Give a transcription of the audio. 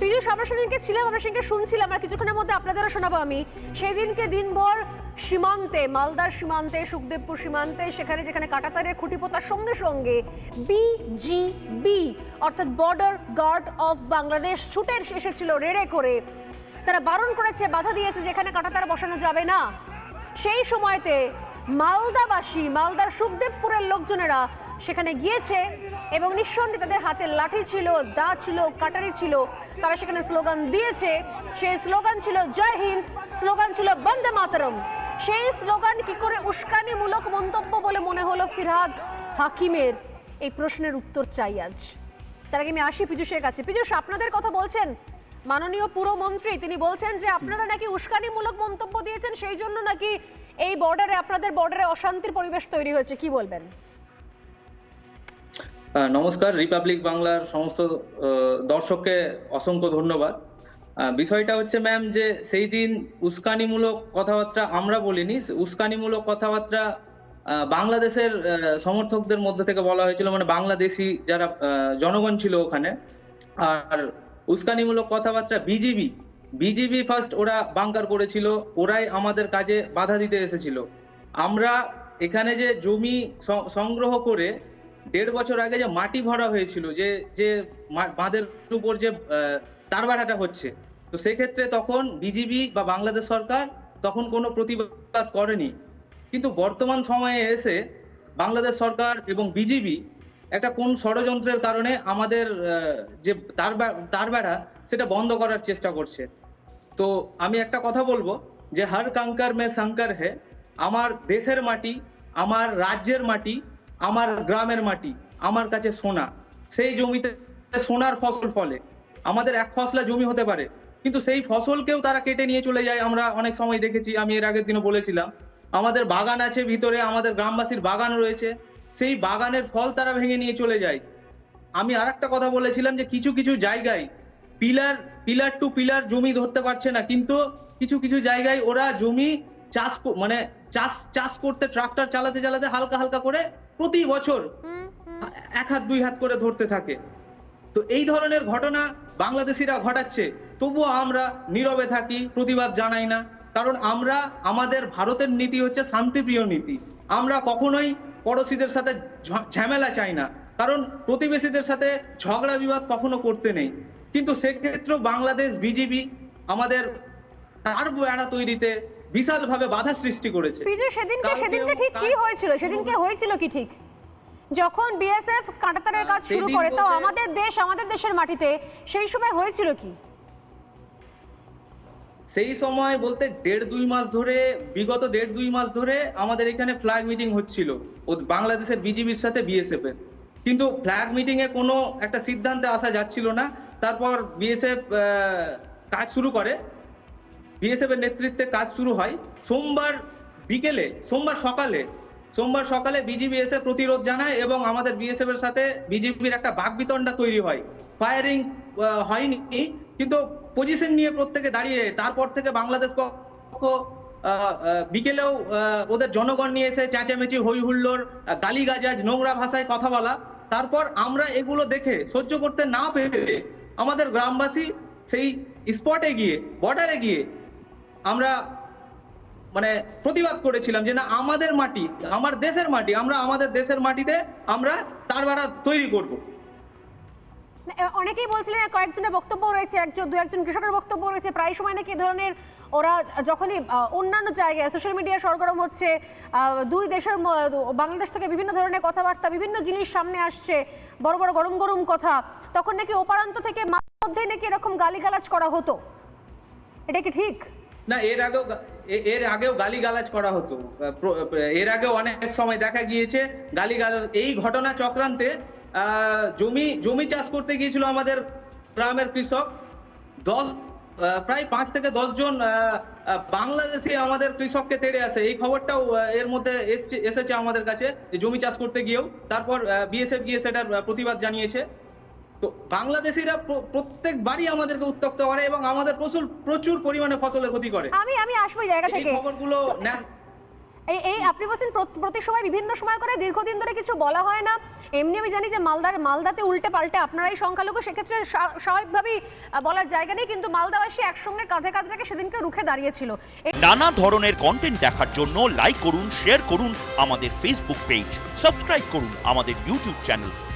পীযুষ আমরা সেদিনকে ছিলাম, আমরা সেদিনকে শুনছিলাম আর কিছুক্ষণের মধ্যে আপনাদেরও শোনাবো আমি। সেদিনকে দিনভর সীমান্তে, মালদার সীমান্তে, সুখদেবপুর সীমান্তে, সেখানে যেখানে কাটাতারের খুঁটি পোতার সঙ্গে সঙ্গে বিজিবি অর্থাৎ বর্ডার গার্ড অফ বাংলাদেশ ছুটে এসেছিল রেড়ে করে। তারা বারণ করেছে, বাধা দিয়েছে, যেখানে কাটাতার বসানো যাবে না। সেই সময়তে মালদাবাসী, মালদার সুখদেবপুরের লোকজনেরা সেখানে গিয়েছে এবং নিঃসন্দেহে তাদের হাতে লাঠি ছিল, দা ছিল, কাটারি ছিল। তারা সেখানে স্লোগান দিয়েছে। সেই স্লোগান ছিল, জয় হিন্দ। স্লোগান ছিল, বন্দে মাতরম। সেই স্লোগান কি করে উস্কানিমূলক মন্তব্য বলে মনে হলো ফিরহাদ হাকিমের? এই প্রশ্নের উত্তর চাই আজ। তার আগে আমি আসি পীযুষের কাছে। পীযুষ, আপনাদের কথা বলছেন? মাননীয় পুরমন্ত্রী তিনি বলছেন যে আপনারা নাকি উস্কানিমূলক মন্তব্য দিয়েছেন, সেই জন্য নাকি এই বর্ডারে আপনাদের বর্ডারে অশান্তির পরিবেশ তৈরি হয়েছে। কি বলবেন? নমস্কার, রিপাবলিক বাংলার সমস্ত দর্শককে অসংখ্য ধন্যবাদ। বিষয়টা হচ্ছে ম্যাম যে সেই দিন উস্কানিমূলক কথাবার্তা আমরা বলিনি, উস্কানিমূলক কথাবার্তা বাংলাদেশের সমর্থকদের মধ্যে থেকে বলা হয়েছিল মানে বাংলাদেশি যারা জনগণ ছিল ওখানে। আর উস্কানিমূলক কথাবার্তা বিজিবি বিজিবি ফার্স্ট ওরা বাংকার করেছিল, ওরাই আমাদের কাজে বাধা দিতে এসেছিল। আমরা এখানে যে জমি সংগ্রহ করে দেড় বছর আগে যে মাটি ভরা হয়েছিল যে যে বাঁধের উপর যে আহ, তারবাড়াটা হচ্ছে তো সেক্ষেত্রে তখন বিজিবি বা বাংলাদেশ সরকার তখন কোনো প্রতিবাদ করেনি। কিন্তু বর্তমান সময়ে এসে বাংলাদেশ সরকার এবং বিজিবি একটা কোন ষড়যন্ত্রের কারণে আমাদের যে তার তার বেড়া সেটা বন্ধ করার চেষ্টা করছে। তো আমি একটা কথা বলব যে হর কাঙ্কার মে শঙ্কর হে আমার দেশের মাটি আমার রাজ্যের মাটি আমার গ্রামের মাটি, আমার কাছে সোনা। সেই জমিতে সোনার ফসল ফলে। আমাদের এক ফসলা জমি হতে পারে, কিন্তু সেই ফসলকেও তারা কেটে নিয়ে চলে যায়। আমরা অনেক সময় দেখেছি, আমি এর আগের দিনও বলেছিলাম, আমাদের বাগান আছে ভিতরে, আমাদের গ্রামবাসীর বাগান রয়েছে। সেই বাগানের ফল তারা ভেঙে নিয়ে চলে যায়। আমি আর একটা কথা বলেছিলাম যে কিছু কিছু জায়গায় পিলার পিলার টু পিলার জমি ধরতে পারছে না, কিন্তু কিছু কিছু জায়গায় ওরা জমি চাষ মানে চাষ চাষ করতে ট্রাক্টর চালাতে চালাতে হালকা হালকা করে প্রতি বছর। এক হাত দুই হাত করে ধরতে থাকে। তো এই ধরনের ঘটনা বাংলাদেশিরা ঘটাচ্ছে। তবুও আমরা নীরবে থাকি প্রতিবাদ জানাই না। কারণ আমরা আমাদের ভারতের নীতি হচ্ছে শান্তিপ্রিয় নীতি। আমরা কখনোই পড়োশীদের সাথে ঝামেলা চাই না। কারণ প্রতিবেশীদের সাথে ঝগড়া বিবাদ কখনো করতে নেই। কিন্তু সেক্ষেত্রেও বাংলাদেশ বিজেপি আমাদের তার বেড়া তৈরিতে বিশালভাবে বাধা সৃষ্টি করেছে। পীযুষ সেদিনকে সেদিনকে ঠিক কি হয়েছিল? সেদিনকে হয়েছিল কি ঠিক? যখন বিএসএফ কাঁটাতারের কাজ শুরু করে বলতে- আমাদের দেশ আমাদের দেশের মাটিতে সেই সময় হয়েছিল কি? সেই সময় বলতে দেড় দুই মাস ধরে বিগত দেড় দুই মাস ধরে আমাদের এখানে ফ্ল্যাগ মিটিং হচ্ছিল। ও বাংলাদেশের বিজিবির সাথে বিএসএফ এর। কিন্তু ফ্ল্যাগ মিটিং এ কোনো একটা সিদ্ধান্তে আসা যাচ্ছিল না। তারপর বিএসএফ কাজ শুরু করে। বিএসএফ এর নেতৃত্বে কাজ শুরু হয় সোমবার বিকেলে, সোমবার সকালে। সোমবার সকালে বিজিবি এসে প্রতিরোধ জানায় এবং আমাদের বিএসএফ এর সাথে বিজেপির একটা বাগবিতণ্ডা তৈরি হয়। ফায়ারিং হয়নি, কিন্তু পজিশন নিয়ে প্রত্যেকে দাঁড়িয়ে, তারপর থেকে বাংলাদেশ পক্ষ বিকেলেও ওদের জনগণ নিয়ে এসে চেঁচামেচি হই হুল্লোড় গালি গাজাজ নোংরা ভাষায় কথা বলা। তারপর আমরা এগুলো দেখে, সহ্য করতে না পেরে আমাদের গ্রামবাসী সেই স্পটে গিয়ে বর্ডারে গিয়ে আমরা মানে প্রতিবাদ করেছিলাম যে না, আমাদের মাটি, আমার দেশের মাটি, আমরা আমাদের দেশের মাটিতে আমরা তার বেড়া তৈরি করব অনেকেই বলছিলেন কয়েকজনের বক্তব্য রয়েছে, একজন, দু একজন কৃষকের বক্তব্য রয়েছে, প্রায় সময় নাকি ধরনের ওরা যখনই অন্যান্য জায়গায় সোশ্যাল মিডিয়া সরগরম হচ্ছে দুই দেশের বাংলাদেশ থেকে বিভিন্ন ধরনের কথাবার্তা, বিভিন্ন জিনিস সামনে আসছে, বড় বড় গরম গরম কথা, তখন নাকি ওপারান্ত থেকে মধ্যে নাকি এরকম গালিগালাজ করা হতো। এটা কি ঠিক? না, এর আগেও এর আগেও গালিগালাজ করা হতো। এর আগেও অনেক সময় দেখা গিয়েছে গালিগালাজ। এই ঘটনা চক্রান্তে জমি জমি চাষ করতে গিয়েছিল আমাদের গ্রামের কৃষক। দশ প্রায় পাঁচ থেকে দশ জন বাংলাদেশি আমাদের কৃষককে তেড়ে আসে। এই খবরটাও এর মধ্যে এসেছে আমাদের কাছে জমি চাষ করতে গিয়েও। তারপর বিএসএফ গিয়ে সেটার প্রতিবাদ জানিয়েছে। তো বাংলাদেশিরা প্র- প্রত্যেকবারই আমাদেরকে উত্তক্ত করে এবং আমাদের প্রচুর প্রচুর পরিমাণে ফসলের ক্ষতি করে। আমি আমি আসব এই জায়গা এই থেকে। খবরগুলো না- এই এই আপনি বলছেন প্রতি সময় বিভিন্ন সময় করে দীর্ঘদিন ধরে কিছু বলা হয় না। এমনি আমি জানি যে মালদার মালদাতে উল্টে পাল্টে আপনারাই সংখ্যালঘু সেক্ষেত্রে স্বাভাবিকভাবেই বলার জায়গা নেই। কিন্তু মালদাবাসী একসঙ্গে কাঁধে কাঁধে রেখে সেদিনকে রুখে দাঁড়িয়েছিল। এই নানা ধরনের কন্টেন্ট দেখার জন্য লাইক করুন শেয়ার করুন আমাদের ফেসবুক পেজ সাবস্ক্রাইব করুন আমাদের ইউটিউব চ্যানেল